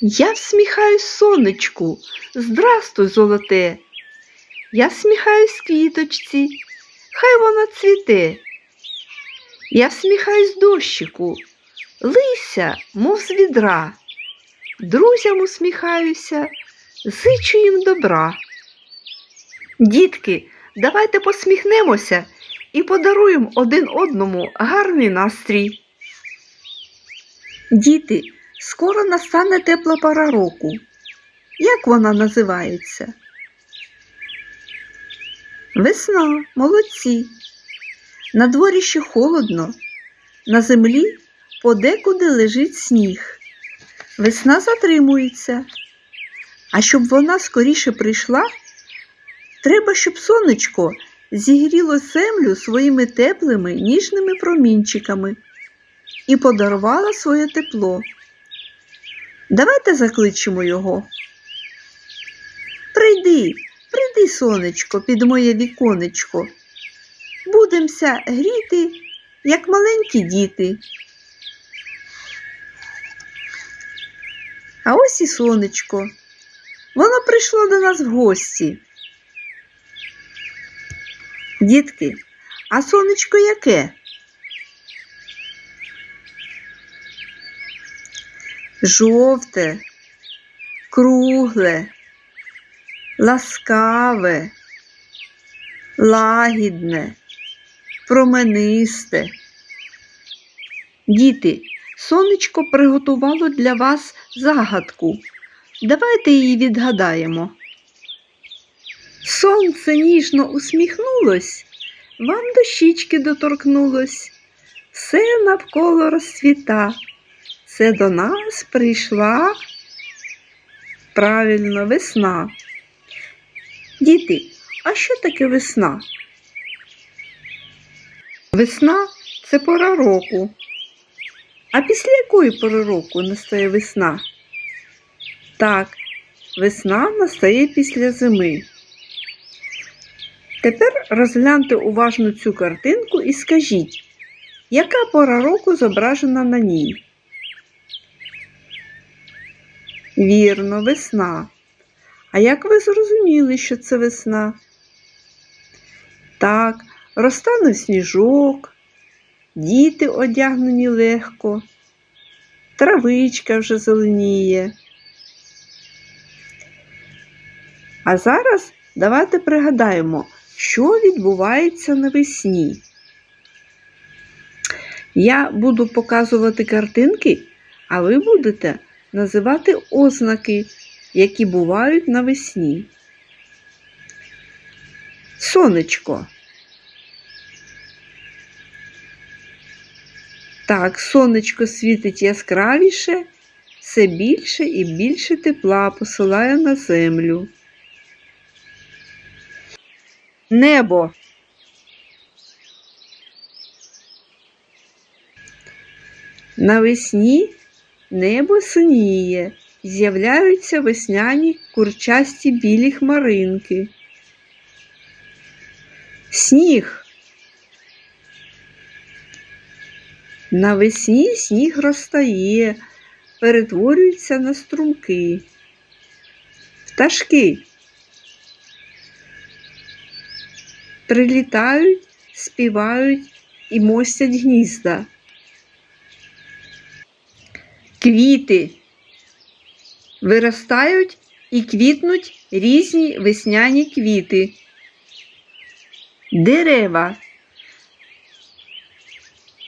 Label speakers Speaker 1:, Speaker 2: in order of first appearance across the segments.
Speaker 1: Я всміхаюсь сонечку, здрастуй, золоте. Я всміхаюсь квіточці, хай вона цвіте. Я всміхаюсь дощику, лися, мов з відра. Друзям усміхаюся, зичу їм добра. Дітки, давайте посміхнемося і подаруємо один одному гарний настрій. Діти, скоро настане тепла пора року. Як вона називається? Весна, молодці. На дворі ще холодно, на землі подекуди лежить сніг. Весна затримується. А щоб вона скоріше прийшла, треба, щоб сонечко зігріло землю своїми теплими ніжними промінчиками і подарувало своє тепло. Давайте закличемо його. Прийди, прийди, сонечко, під моє віконечко. Будемся гріти, як маленькі діти. А ось і сонечко. Воно прийшло до нас в гості. Дітки, а сонечко яке? Жовте, кругле, ласкаве, лагідне, променисте. Діти, сонечко приготувало для вас загадку. Давайте її відгадаємо. Сонце ніжно усміхнулось, вам до щічки доторкнулось, все навколо розцвіта, все до нас прийшла правильно весна. Діти, а що таке весна? Весна це пора року. А після якої пори року настає весна? Так, весна настає після зими. Тепер розгляньте уважно цю картинку і скажіть, яка пора року зображена на ній? Вірно, весна. А як ви зрозуміли, що це весна? Так, розтане сніжок, діти одягнені легко, травичка вже зеленіє. А зараз давайте пригадаємо, що відбувається навесні. Я буду показувати картинки, а ви будете називати ознаки, які бувають навесні. Сонечко. Так, сонечко світить яскравіше, все більше і більше тепла посилає на землю. Небо. Навесні небо синіє, з'являються весняні курчасті білі хмаринки. Сніг. Навесні сніг розтає, перетворюється на струмки. Пташки. Прилітають, співають і мостять гнізда. Квіти виростають і квітнуть різні весняні квіти. Дерева.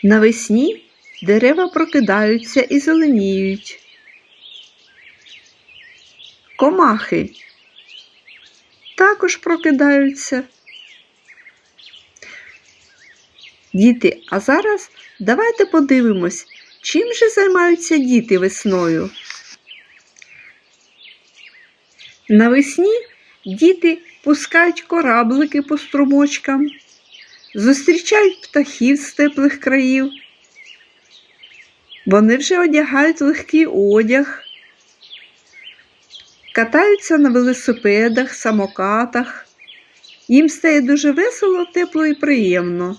Speaker 1: Навесні дерева прокидаються і зеленіють. Комахи також прокидаються. Діти, а зараз давайте подивимось, чим же займаються діти весною. Навесні діти пускають кораблики по струмочкам, зустрічають птахів з теплих країв. Вони вже одягають легкий одяг, катаються на велосипедах, самокатах. Їм стає дуже весело, тепло і приємно.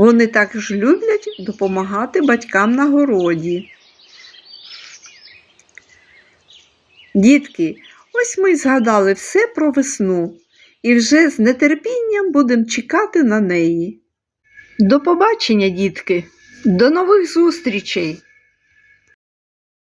Speaker 1: Вони також люблять допомагати батькам на городі. Дітки, ось ми згадали все про весну і вже з нетерпінням будемо чекати на неї. До побачення, дітки, до нових зустрічей!